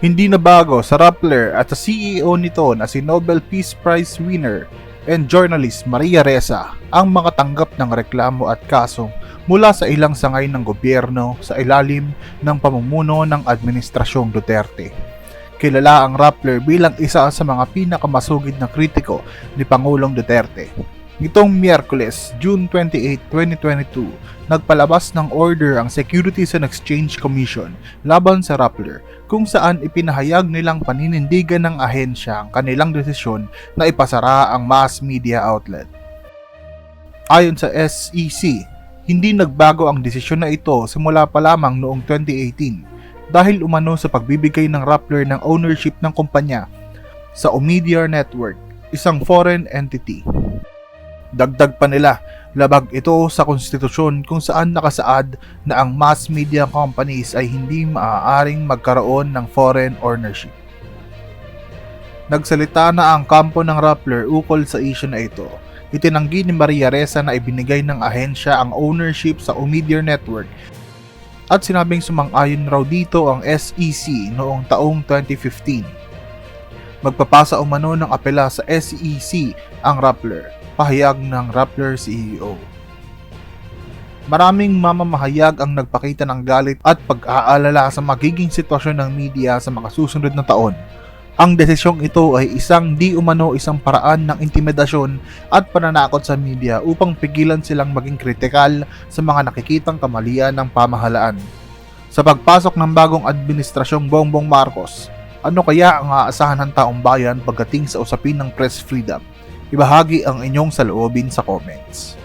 Hindi na bago sa Rappler at sa CEO nito na si Nobel Peace Prize winner and journalist Maria Ressa ang makatanggap ng reklamo at kaso mula sa ilang sangay ng gobyerno sa ilalim ng pamumuno ng Administrasyong Duterte. Kilala ang Rappler bilang isa sa mga pinakamasugid na kritiko ni Pangulong Duterte. Nitong Miyerkules, June 28, 2022, nagpalabas ng order ang Securities and Exchange Commission laban sa Rappler kung saan ipinahayag nilang paninindigan ng ahensya ang kanilang desisyon na ipasara ang mass media outlet. Ayon sa SEC, hindi nagbago ang desisyon na ito simula pa lamang noong 2018 dahil umano sa pagbibigay ng Rappler ng ownership ng kumpanya sa Omidyar Network, isang foreign entity. Dagdag pa nila, labag ito sa konstitusyon kung saan nakasaad na ang mass media companies ay hindi maaaring magkaroon ng foreign ownership. Nagsalita na ang kampo ng Rappler ukol sa issue na ito. Itinanggi ni Maria Ressa na ibinigay ng ahensya ang ownership sa Omidyar Network at sinabing sumang-ayon raw dito ang SEC noong taong 2015. Magpapasa umano ng apela sa SEC ang Rappler pahayag ng Rappler CEO. Maraming mamamahayag ang nagpakita ng galit at pag-aalala sa magiging sitwasyon ng media sa mga susunod na taon. Ang desisyong ito ay isang di umano isang paraan ng intimidasyon at pananakot sa media upang pigilan silang maging kritikal sa mga nakikitang kamalian ng pamahalaan. Sa pagpasok ng bagong administrasyong Bongbong Marcos, ano kaya ang aasahan ng taong bayan pagdating sa usapin ng press freedom? Ibahagi ang inyong saloobin sa comments.